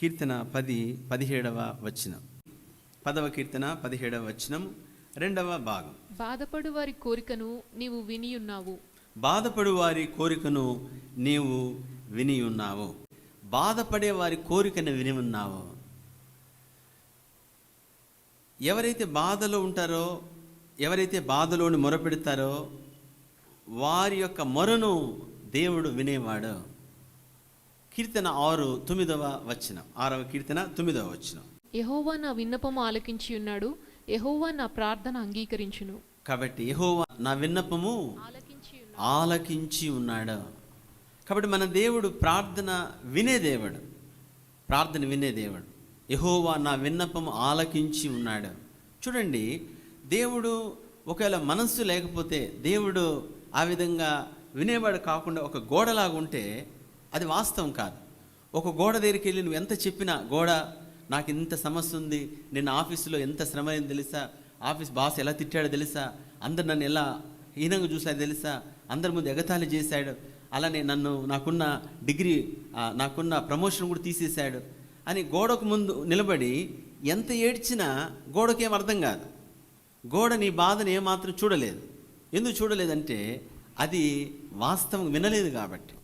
కీర్తన పది పదిహేడవ వచనం. పదవ కీర్తన పదిహేడవ వచనం రెండవ భాగం. బాధపడు వారి కోరికను నీవు వినియున్నావు. బాధపడు వారి కోరికను నీవు విని ఉన్నావు బాధపడే వారి కోరికను విని ఉన్నావు ఎవరైతే బాధలో ఉంటారో ఎవరైతే బాధలోని మొరపెడతారో వారి యొక్క మొరను దేవుడు వినేవాడు. కీర్తన ఆరు తొమ్మిదవ వచనం. ఆరవ కీర్తన తొమ్మిదవ వచనం. యహోవా నా విన్నపము ఆలకించి ఉన్నాడు. యహోవా నా ప్రార్థన అంగీకరించును. కాబట్టి యెహోవా నా విన్నపము ఆలకించి ఆలకించి ఉన్నాడు. కాబట్టి మన దేవుడు ప్రార్థన వినే దేవుడు. ప్రార్థన వినే దేవుడు. యెహోవా నా విన్నపము ఆలకించి ఉన్నాడు. చూడండి దేవుడు ఒకవేళ మనస్సు లేకపోతే దేవుడు ఆ విధంగా వినేవాడు కాకుండా ఒక గోడలాగా ఉంటే అది వాస్తవం కాదు. ఒక గోడ దగ్గరికి వెళ్ళి నువ్వు ఎంత చెప్పినా గోడ నాకు ఇంత సమస్య ఉంది నేను ఆఫీసులో ఎంత శ్రమ అయింది తెలుసా? ఆఫీస్ బాస్ ఎలా తిట్టాడో తెలుసా? అందరు నన్ను ఎలా హీనంగా చూశాడు తెలుసా? అందరి ముందు ఎగతాళి చేశాడు. అలానే నన్ను నాకున్న డిగ్రీ నాకున్న ప్రమోషన్ కూడా తీసేశాడు. అని గోడకు ముందు నిలబడి ఎంత ఏడ్చినా గోడకేం అర్థం కాదు. గోడ నీ బాధను ఏమాత్రం చూడలేదు. ఎందుకు చూడలేదంటే అది వాస్తవం వినలేదు కాబట్టి.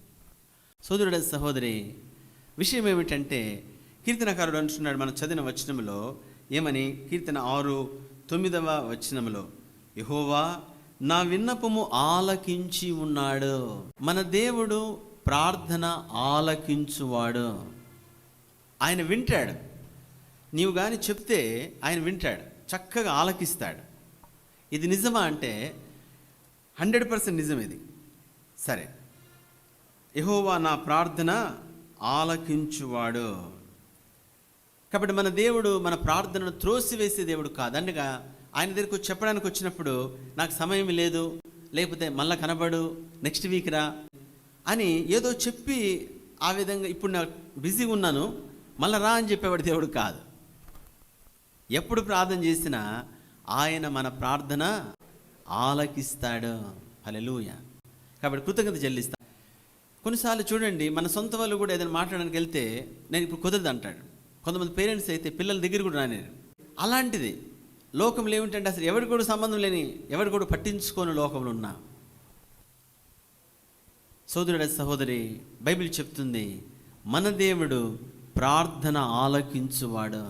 సోదరుడ సహోదరి విషయం ఏమిటంటే కీర్తనకారుడు అంటున్నాడు మనం చదివిన వచనంలో ఏమని? కీర్తన ఆరు తొమ్మిదవ వచనంలో యహోవా నా విన్నపము ఆలకించి ఉన్నాడు. మన దేవుడు ప్రార్థన ఆలకించువాడు. ఆయన వింటాడు. నీవు కానీ చెప్తే ఆయన వింటాడు. చక్కగా ఆలకిస్తాడు. ఇది నిజమా అంటే హండ్రెడ్ పర్సెంట్ నిజం ఇది. సరే. యహోవా నా ప్రార్థన ఆలకించువాడు. కాబట్టి మన దేవుడు మన ప్రార్థనను త్రోసివేసే దేవుడు కాదండగా ఆయన దగ్గరకు చెప్పడానికి వచ్చినప్పుడు నాకు సమయం లేదు లేకపోతే మళ్ళా కనబడు నెక్స్ట్ వీక్ రా అని ఏదో చెప్పి ఆ విధంగా ఇప్పుడు నాకు బిజీగా ఉన్నాను మళ్ళా రా అని చెప్పేవాడు దేవుడు కాదు. ఎప్పుడు ప్రార్థన చేసినా ఆయన మన ప్రార్థన ఆలకిస్తాడు. హల్లెలూయ. కాబట్టి కృతజ్ఞత చెల్లిస్తాను కొన్నిసార్లు చూడండి మన సొంత వాళ్ళు కూడా ఏదైనా మాట్లాడడానికి వెళ్తే నేను ఇప్పుడు కుదరదు అంటాడు. కొంతమంది పేరెంట్స్ అయితే పిల్లల దగ్గర కూడా రానేరు అలాంటిది లోకంలో ఏమిటంటే అసలు ఎవరి కూడా సంబంధం లేని ఎవరి కూడా పట్టించుకోని లోకంలో ఉన్నా. సోదరుడ సహోదరి బైబిల్ చెప్తుంది మన దేవుడు ప్రార్థన ఆలకించువాడు.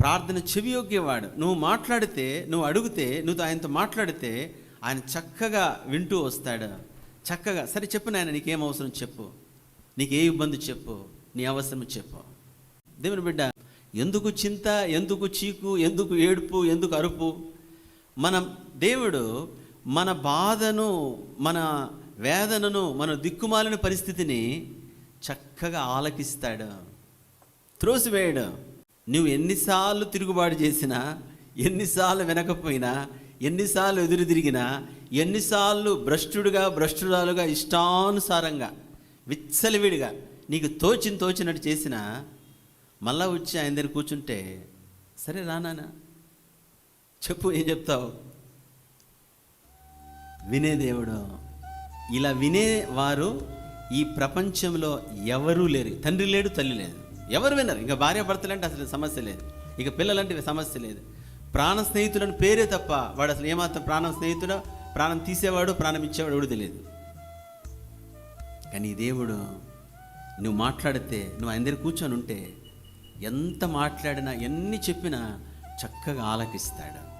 ప్రార్థన చెవియోగ్యవాడు నువ్వు మాట్లాడితే నువ్వు అడిగితే నువ్వు ఆయనతో మాట్లాడితే ఆయన చక్కగా వింటూ వస్తాడు. చక్కగా సరే చెప్పు నాయన నీకేం అవసరం చెప్పు. నీకు ఏ ఇబ్బంది చెప్పు. నీ అవసరం చెప్పు. దేవుని బిడ్డ ఎందుకు చింత ఎందుకు చీకు ఎందుకు ఏడుపు ఎందుకు అరుపు? మన దేవుడు మన బాధను మన వేదనను మన దిక్కుమాలిన పరిస్థితిని చక్కగా ఆలకిస్తాడు. త్రోసివేయడు. నువ్వు ఎన్నిసార్లు తిరుగుబాటు చేసినా ఎన్నిసార్లు వినకపోయినా ఎన్నిసార్లు ఎదురు తిరిగినా ఎన్నిసార్లు భ్రష్టుడుగా భ్రష్టురాలుగా ఇష్టానుసారంగా విచ్చలివిడిగా నీకు తోచిన తోచినట్టు చేసినా మళ్ళా వచ్చి ఆయన దగ్గర కూర్చుంటే సరే రానానా చెప్పు ఏం చెప్తావు? వినే దేవుడు. ఇలా వినేవారు ఈ ప్రపంచంలో ఎవరూ లేరు. తండ్రి లేడు తల్లి లేదు. ఎవరు వినరు. ఇంకా భార్య భర్తలంటే అసలు సమస్య లేదు. ఇక పిల్లలంటే సమస్య లేదు. ప్రాణ స్నేహితుడని పేరే తప్ప వాడు అసలు ఏమాత్రం ప్రాణం స్నేహితుడో ప్రాణం తీసేవాడు ప్రాణం ఇచ్చేవాడు ఎవడు తెలియదు. కానీ దేవుడు నువ్వు మాట్లాడితే నువ్వు ఆయన దగ్గర కూర్చొని ఉంటే ఎంత మాట్లాడినా ఎన్ని చెప్పినా చక్కగా ఆలకిస్తాడు.